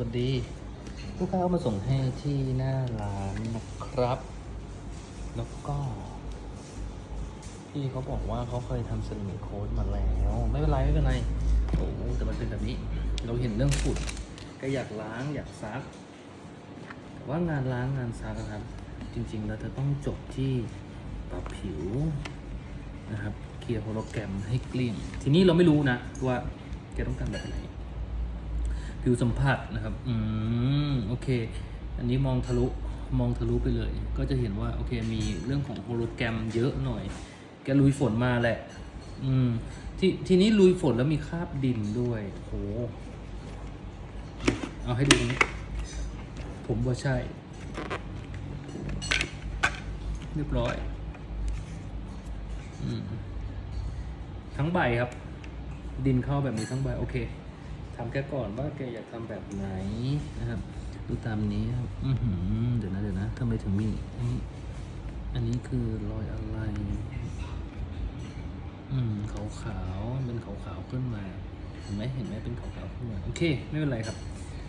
วัสดี ลูกค้าเอามาส่งให้ที่หน้าร้านนะครับ แล้วก็พี่เขาบอกว่าเขาเคยทำเซรามิกโค้ดมาแล้ว ไม่เป็นไรไม่เป็นไรโอ้แต่มันเป็นแบบนี้ เราเห็นเรื่องฝุ่นก็อยากล้างอยากซักแต่ว่างานล้างงานซักอะครับ จริงๆเราจะต้องจบที่ปรับผิวนะครับเคลียร์โฮโลแกรมให้เกลี้ยง ทีนี้เราไม่รู้นะว่าแกต้องการแบบไหน ผิวสัมผัสนะครับ อืม โอเค อันนี้มองทะลุ มองทะลุไปเลย ก็จะเห็นว่า โอเค มีเรื่องของโฮโลแกรมเยอะหน่อย แกลุยฝนมาแหละ อืม ทีทีนี้ลุยฝนแล้วมีคราบดินด้วย โห เอาให้ดูนี้ ผมว่าใช่ เรียบร้อย อืม ทั้งใบครับ ดินเข้าแบบนี้ทั้งใบ โอเค ทำแกก่อนว่าแกอยากทำแบบไหนนะครับ ดูตามนี้ครับอือหือเดี๋ยวนะเดี๋ยวนะทำไมถึงมีอันนี้อันนี้คือรอยอะไร อืมขาวขาวๆเป็นขาวขาวๆขึ้นมาเห็นไหมเห็นไหมเป็นขาวขาวๆขึ้นมาโอเค ไม่เป็นไรครับ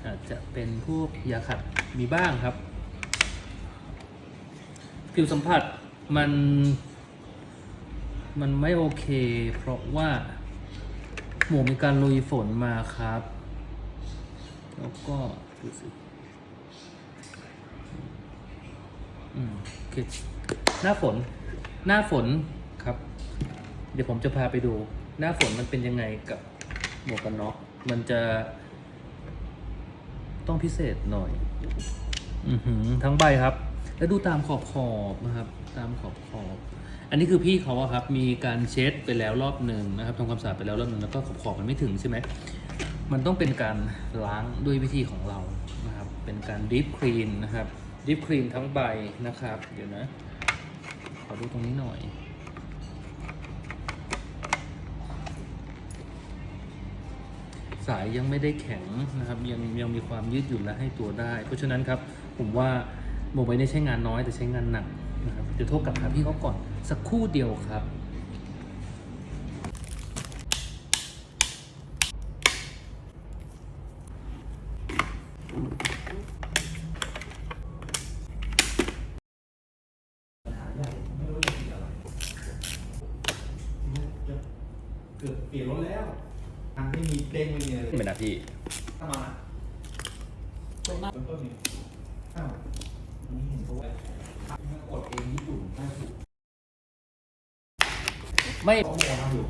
อาจจะเป็นพวกยาขัดมีบ้างครับ ผิวสัมผัสมัน มันไม่โอเค เพราะว่า หมูมีการลุยฝนมาครับ แล้วก็ดูสิอืมโอเคหน้าฝน หน้าฝนครับ เดี๋ยวผมจะพาไปดู หน้าฝนมันเป็นยังไงกับหมวกกันน็อกมันจะ ต้องพิเศษหน่อย อือหือทั้งใบครับ แล้วดูตามขอบขอบนะครับ ตามขอบขอบ อันนี้คือพี่เขาอะครับมีการเช็ดไปแล้วรอบหนึ่งนะครับทำความสะอาดไปแล้วรอบหนึ่งแล้วก็ขอบขอบมันไม่ถึงใช่ไหมมันต้องเป็นการล้างด้วยวิธีของเรานะครับเป็นการดิฟคลีนนะครับดิฟคลีนทั้งใบนะครับ เดี๋ยวนะ ขอดูตรงนี้หน่อยสายยังไม่ได้แข็งนะครับยังยังมีความยืดหยุ่นและให้ตัวได้ เพราะฉะนั้นครับผมว่าโมบายนี้ใช้งานน้อยแต่ใช้งานหนัก นะครับเดี๋ยวโทรกลับหาพี่เขาก่อนสักครู่เดียวครับ เกือบเปลี่ยนรถแล้วทางที่มีเด้งไม่มีอะไรเป็นนาทีถ้ามาต้นต้นนี่อ้าวอันนี้เห็นเขาไว้มัน กดเองญี่ปุ่นไม่ เขาโมทำอยู่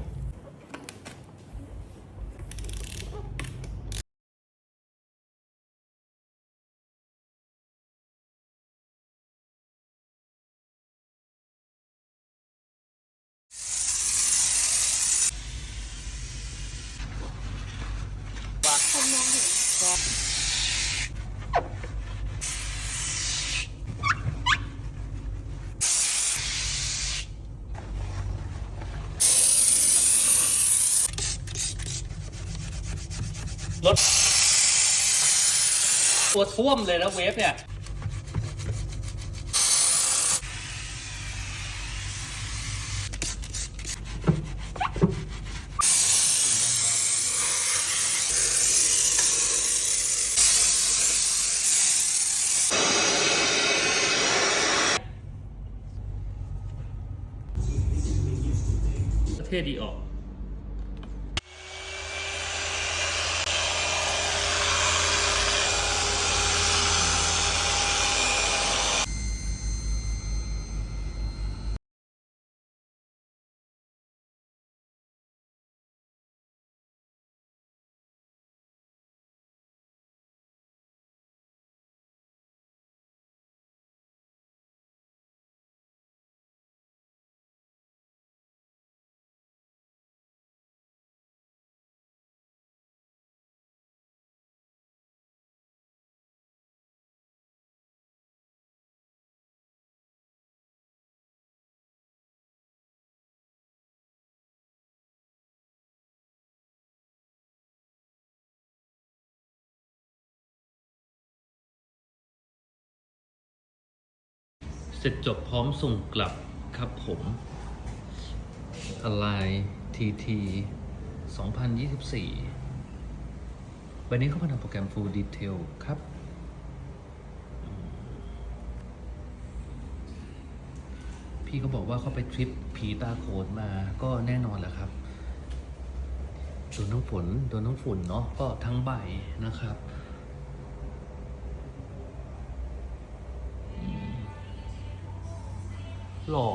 รถตัวท่วมเลยนะเวฟเนี่ย เท่ดีออก ร็จจบพร้อมส่งกลับครับผมอะไรทีที2024ใบนี้เขามาทำโปรแกรม Full Detail ครับ พี่ก็บอกว่าเขาไปทริปผีตาโขนมาก็แน่นอนแหละครับโดนน้ำฝนโดนน้ำฝุ่นเนาะก็ทั้งใบนะครับ หล่อ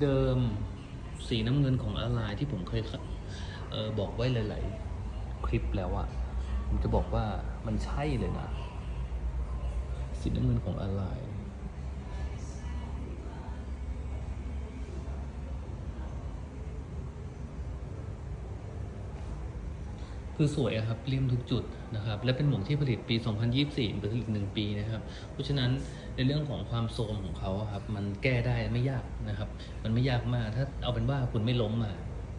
เดิมสีน้ำเงินของอลายที่ผมเคยเออบอกไว้หลาย ๆ คลิปแล้วอะผมจะบอกว่ามันใช่เลยนะ สีน้ำเงินของอลาย คือสวยครับเลี่ยมทุกจุดนะครับ และเป็นหมวกที่ผลิตปี 2024หรืออีกหนึ่งปีนะครับ เพราะฉะนั้นในเรื่องของความโทมของเขาครับมันแก้ได้ไม่ยากนะครับ มันไม่ยากมากถ้าเอาเป็นว่าคุณไม่ล้มมา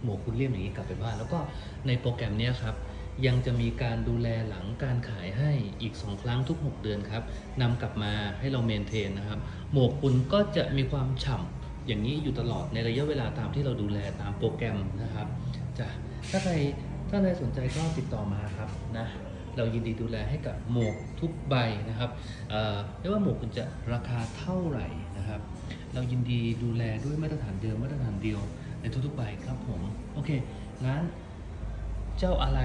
หมวกคุณเลี่ยมอย่างนี้กลับไปบ้าน แล้วก็ในโปรแกรมนี้ครับยังจะมีการดูแลหลังการขายให้อีก 2 ครั้งทุก 6 เดือนครับนำกลับมาให้เราเมนเทนนะครับ หมวกคุณก็จะมีความฉ่ำอย่างนี้อยู่ตลอดในระยะเวลาตามที่เราดูแลตามโปรแกรมนะครับจ้ะถ้าใคร ถ้าใครสนใจก็ติดต่อมาครับนะเรายินดีดูแลให้กับหมวกทุกใบนะครับเอ่อไม่ว่าหมวกคุณจะราคาเท่าไหร่นะครับ เรายินดีดูแลด้วยมาตรฐานเดิมมาตรฐานเดียวในทุกๆใบครับผมโอเคงั้นเจ้าอะไร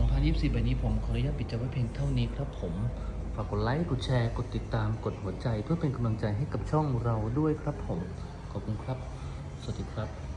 2024ใบนี้ผมขออนุญาตปิดจะไว้เพียงเท่านี้ครับผมฝากกดไลค์กดแชร์กดติดตามกดหัวใจเพื่อเป็นกำลังใจให้กับช่องเราด้วยครับผมขอบคุณครับ สวัสดีครับ